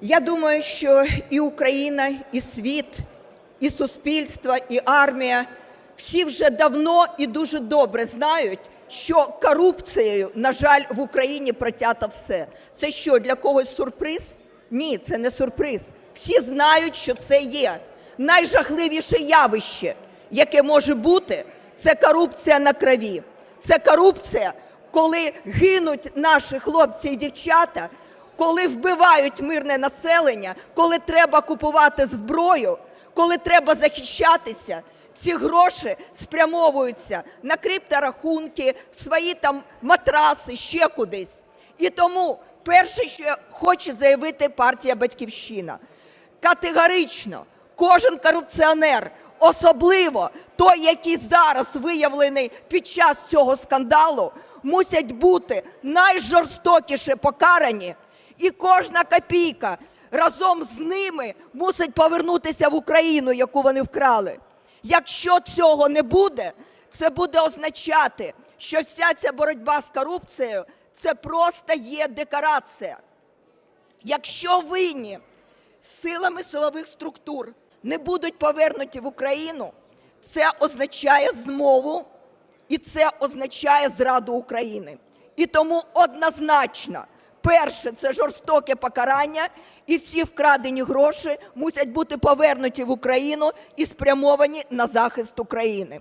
Я думаю, що і Україна, і світ, і суспільство, і армія всі вже давно і дуже добре знають, що корупцією, на жаль, в Україні протято все. Це що, для когось сюрприз? Ні, це не сюрприз. Всі знають, що це є. Найжахливіше явище, яке може бути, це корупція на крові. Це корупція, коли гинуть наші хлопці і дівчата, коли вбивають мирне населення, коли треба купувати зброю, коли треба захищатися, ці гроші спрямовуються на крипторахунки, свої там матраси, ще кудись. І тому перше, що хоче заявити партія Батьківщина, категорично кожен корупціонер, особливо той, який зараз виявлений під час цього скандалу, мусять бути найжорстокіше покарані, і кожна копійка разом з ними мусить повернутися в Україну, яку вони вкрали. Якщо цього не буде, це буде означати, що вся ця боротьба з корупцією це просто є декорація. Якщо винні силами силових структур не будуть повернуті в Україну, це означає змову і це означає зраду України. І тому однозначно, перше це жорстоке покарання, і всі вкрадені гроші мусять бути повернуті в Україну і спрямовані на захист України.